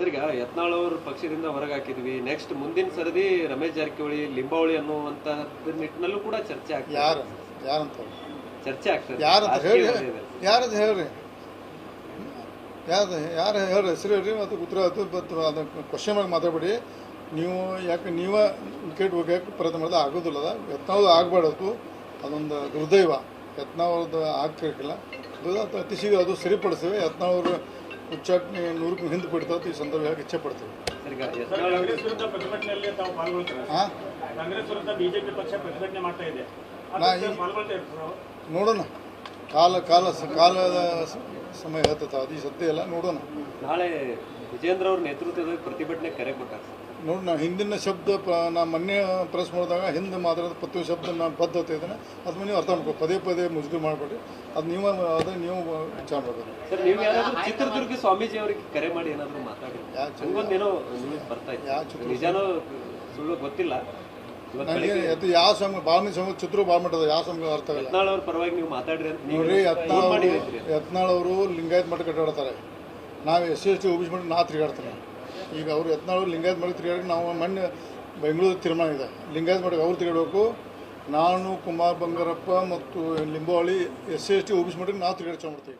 Sir ಈಗ ಯತ್ನಾಳ್ ಅವ್ರ ಪಕ್ಷದಿಂದ ಹೊರಗೆ ಹಾಕಿದ್ವಿ. ನೆಕ್ಸ್ಟ್ ಮುಂದಿನ ಸರದಿ ರಮೇಶ್ ಜಾರಕಿಹೊಳಿ ಲಿಂಬಾವಳಿ ಅನ್ನುವಂತ ನಿಟ್ಟಿನಲ್ಲೂ ಕೂಡ ಚರ್ಚೆ ಆಗ್ತದೆ ಯಾರು? ಯಾರಂತ? ಚರ್ಚೆ ಆಗ್ತದೆ ಯಾರು ಹೇಳಿ ಯಾರು ಹೇಳ್ರಿ. ಯಾರು ಯಾರು ಹೇಳ್ರಿ? ಹೆಸರು ಹೇಳ್ರಿ ಮತ್ತು ಉತ್ತರ ಅದು ಮತ್ತು ಅದನ್ನು ಕ್ವಶನ್ ಮಾಡಿ ಮಾತಾಡಬೇಡಿ. ನೀವು ಯಾಕೆ ನೀವೇ ವಿಕೆಟ್ ಹೋಗ್ಯಾಕೆ ಪ್ರಯತ್ನ ಮಾಡಿದ್ರೆ ಆಗೋದಿಲ್ಲ ಅದ. ಯತ್ನಾವ್ದು ಆಗಬಾರ್ದು. ಅದೊಂದು ದುರ್ದೈವ. ಯತ್ನಾವ್ರದ್ದು ಆಗ್ತಿರಲಿಲ್ಲ. ಅದು ಅದು ಅತಿ ಶೀಘ್ರ ಅದು ಸರಿಪಡಿಸ್ತೇವೆ ಯತ್ನಾವ್ರು ಉಚ್ಚಾಟನೆ ನೂರಕ್ಕೆ ಹಿಂದೆ ಬಿಡ್ತಾವೆ ಈ ಸಂದರ್ಭ ಹೇಳಕ್ಕೆ ಇಚ್ಛೆ ಪಡ್ತೇವೆ ನೋಡೋಣ. ಕಾಲ ಕಾಲ ಸ- ಕಾಲದ ಸಮಯ ಹೇಳ್ತದೆ ಅದು ಈ ಸದ್ಯ ಇಲ್ಲ ನೋಡೋಣ. ನಾಳೆ ವಿಜೇಂದ್ರ ಅವ್ರ ನೇತೃತ್ವದಲ್ಲಿ ಪ್ರತಿಭಟನೆ ಕರೆ ಕೊಟ್ಟಾರೆ. ನೋಡಿ ನಾ ಹಿಂದಿನ ಶಬ್ದ ಪ ನಾ ಮೊನ್ನೆ ಪ್ರೆಸ್ ಮಾಡಿದಾಗ ಹಿಂದೆ ಮಾತಾಡೋದು ಪ್ರತಿ ಶಬ್ದ ನಾನು ಬದ್ಧತೆ ಇದನ್ನು ಅದನ್ನ ನೀವು ಅರ್ಥ ಮಾಡ್ಕೊ ಪದೇ ಪದೇ ಮುಜುಗು ಮಾಡಬೇಡಿ. ಅದು ನೀವು ಅದು ನೀವು ವಿಚಾರ ಮಾಡಬೇಕು. ನೀವು ಚಿತ್ರದುರ್ಗ ಸ್ವಾಮೀಜಿ ಅವರಿಗೆ ಕರೆ ಮಾಡಿ ಏನಾದರೂ ಮಾತಾಡಿ ಬರ್ತಾ ನಿಜಾನೋ ಸುಳ್ಳು ಗೊತ್ತಿಲ್ಲ. ನನಗೆ ಅದು ಯಾವ ಸಮಯ ಭಾಳ ಸಮಯ ಚಿತ್ರ ಭಾಳ ಮಟ್ಟದ ಯಾವ ಸಂಘ ಅರ್ಥ ಆಗಿಲ್ಲ ಯತ್ನಾಳ್ ಅವ್ರ ಪರವಾಗಿ ನೀವು ಮಾತಾಡ್ರಿ ಅಂತ ನೀವು ನೋಡ್ರಿ ಯತ್ನಾಳ್. ಯತ್ನಾಳ್ ಅವರು ಲಿಂಗಾಯತ್ ಮಠ ಕಟ್ಟಾಡ್ತಾರೆ ನಾವು S C S T OBC ನಾ ತಿರುಗಾಡ್ತೀನಿ ಈಗ ಅವರು ಯತ್ನಾಳು ಲಿಂಗಾಯತ್ ಮಠ ತಿರುಗಾಡಿ ನಾವು ಮೊನ್ನೆ ಬೆಂಗಳೂರು ತೀರ್ಮಾನ ಇದೆ. ಲಿಂಗಾಯತ್ ಮಠಕ್ಕೆ ಅವ್ರು ತಿರುಗಾಡಬೇಕು. ನಾನು ಕುಮಾರ್ ಬಂಗಾರಪ್ಪ ಮತ್ತು Limbavali S C S T OBC ಮಠಕ್ಕೆ ನಾವು ತಿರುಗಾಡ್ಕೊಂಡು ಮಾಡ್ತೀವಿ